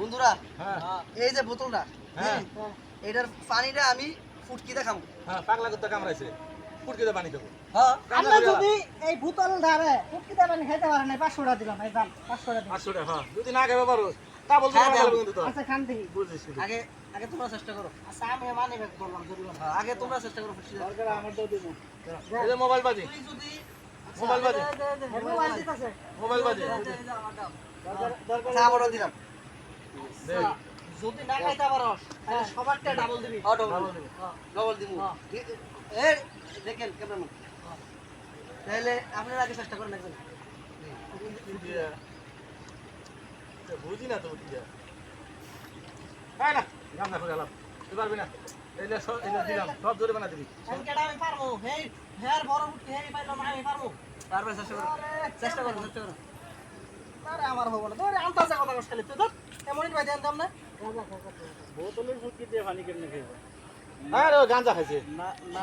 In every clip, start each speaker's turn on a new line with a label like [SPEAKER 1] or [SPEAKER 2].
[SPEAKER 1] বন্ধুরা
[SPEAKER 2] হ্যাঁ।
[SPEAKER 1] এই যে বোতলটা
[SPEAKER 2] হ্যাঁ।
[SPEAKER 1] এটার পানিটা আমি ফুটকিতে খাব
[SPEAKER 2] হ্যাঁ পাগলা কুত্তা কামড়াইছে। ফুটকিতে পানি খাব
[SPEAKER 1] হ্যাঁ
[SPEAKER 3] আমরা যদি এই ভূতল ধারে ফুটকিতে পানি খাইতে পারেন না পাঁচশো টাকা দিলাম এই দাম পাঁচশো টাকা দিলাম।
[SPEAKER 2] পাঁচশো টাকা হ্যাঁ যদি না খাবে পারো। তা বলতে
[SPEAKER 1] হ্যাঁ,
[SPEAKER 2] কিন্তু তো।
[SPEAKER 3] আচ্ছা খান দেখি।
[SPEAKER 2] বুঝিস
[SPEAKER 1] আগে আগে তোমরা চেষ্টা করো।
[SPEAKER 3] আচ্ছা আমি মানি করলাম
[SPEAKER 1] আগে তোমরা চেষ্টা করো ফুটকিতে।
[SPEAKER 3] আমার তো দিব।
[SPEAKER 2] এই যে মোবাইল বাজি।
[SPEAKER 1] তুই যদি
[SPEAKER 2] মোবাইল বাজি।
[SPEAKER 3] মোবাইল
[SPEAKER 2] মোবাইল
[SPEAKER 1] দিলাম।
[SPEAKER 3] যদি না খাইতে পারো তাহলে সবারটা ডাবল দিবি।
[SPEAKER 1] হ্যাঁ ডাবল
[SPEAKER 2] দিবি।
[SPEAKER 1] ডবল দিব।
[SPEAKER 3] হ্যাঁ।
[SPEAKER 1] এই দেখেন কেমন তাহলে আপনারা আগে চেষ্টা করেন একজন।
[SPEAKER 2] বুঝি না তো দিয়া। তাই না। গামছা করে এলাম তুই পারবি না। এইলে সব এইলে দিলাম। সব জোরে বানা দিবি।
[SPEAKER 3] সংখ্যাটা আমি পারব। হেই হের বড় ফুটকি হেই পাইলাম আমি পারব।
[SPEAKER 1] তারপরে চেষ্টা করো। চেষ্টা করো চেষ্টা করো।
[SPEAKER 3] আরে আমার হব না। কস খালি। তুই ধর এমনই বাজে আনতাম না।
[SPEAKER 4] বোতলের ফুটকি দিয়ে পানি কেমনে
[SPEAKER 2] আরে ও খাইছে।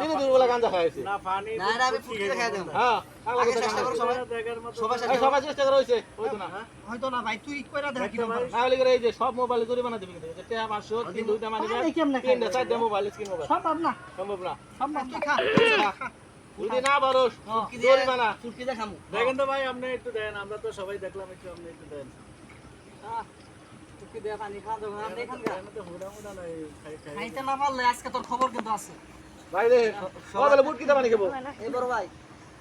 [SPEAKER 2] দিনে খাইছে।
[SPEAKER 4] না পানি
[SPEAKER 1] না আমি খাই দেব
[SPEAKER 2] হ্যাঁ
[SPEAKER 1] আগে চেষ্টা করো
[SPEAKER 2] কামড়াইছে।
[SPEAKER 1] সবাই। সবাই চেষ্টা করো
[SPEAKER 2] সবাই চেষ্টা করা হয়েছে হয়তো না।
[SPEAKER 3] হয়তো না ভাই তুই কইরা দেখ কি ব্যাপার
[SPEAKER 2] তাহলে করে এই যে সব মোবাইলে জোরে বানা দিবি কিন্তু এটা পাঁচশো তিন দুইটা মানি
[SPEAKER 3] আরে?
[SPEAKER 2] তিনটা চারটা মোবাইল স্ক্রিন মোবাইল
[SPEAKER 3] সম্ভব না।
[SPEAKER 2] সম্ভব না।
[SPEAKER 3] সম্ভব তুই খা?
[SPEAKER 2] যদি না পারোস
[SPEAKER 4] দেখেন তো ভাই আপনি একটু দেন আমরা তো সবাই দেখলাম একটু আপনি একটু দেন।
[SPEAKER 3] খাইতে না পারলে আজকে তোর খবর কিন্তু আছে।
[SPEAKER 2] ভাই রে সবাই বুটকিতে পানি খাব
[SPEAKER 1] এই বড় ভাই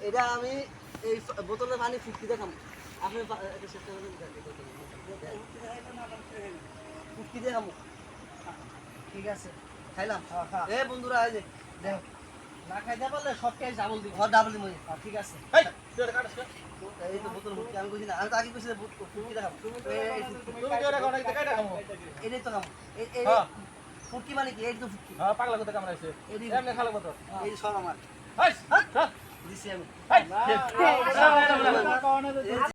[SPEAKER 1] এটা আমি এই ফ- পানি ফুটকিতে খামু আপনি এটা চেষ্টা করুন ফুটকি দিয়ে
[SPEAKER 3] ঠিক আছে
[SPEAKER 1] খাইলাম। এ বন্ধুরা এই যে দেখো।
[SPEAKER 3] না খাইতে পারলে সব ডাবল দিবি।
[SPEAKER 1] ঘর ডাবল দিমু
[SPEAKER 3] হ্যাঁ, ঠিক আছে।
[SPEAKER 1] ফুটকি এই- এই এই এই
[SPEAKER 2] হ্যাঁ।
[SPEAKER 1] মানে কি? এই তো ফুটকি
[SPEAKER 2] হ্যাঁ পাগলা কথা কামড়াইছে
[SPEAKER 1] এদিকে।
[SPEAKER 2] এমনি খালো কত
[SPEAKER 1] এই যে আমার।
[SPEAKER 2] হাই হ্যাঁ
[SPEAKER 1] দিছি আমি।
[SPEAKER 3] এই,
[SPEAKER 2] এই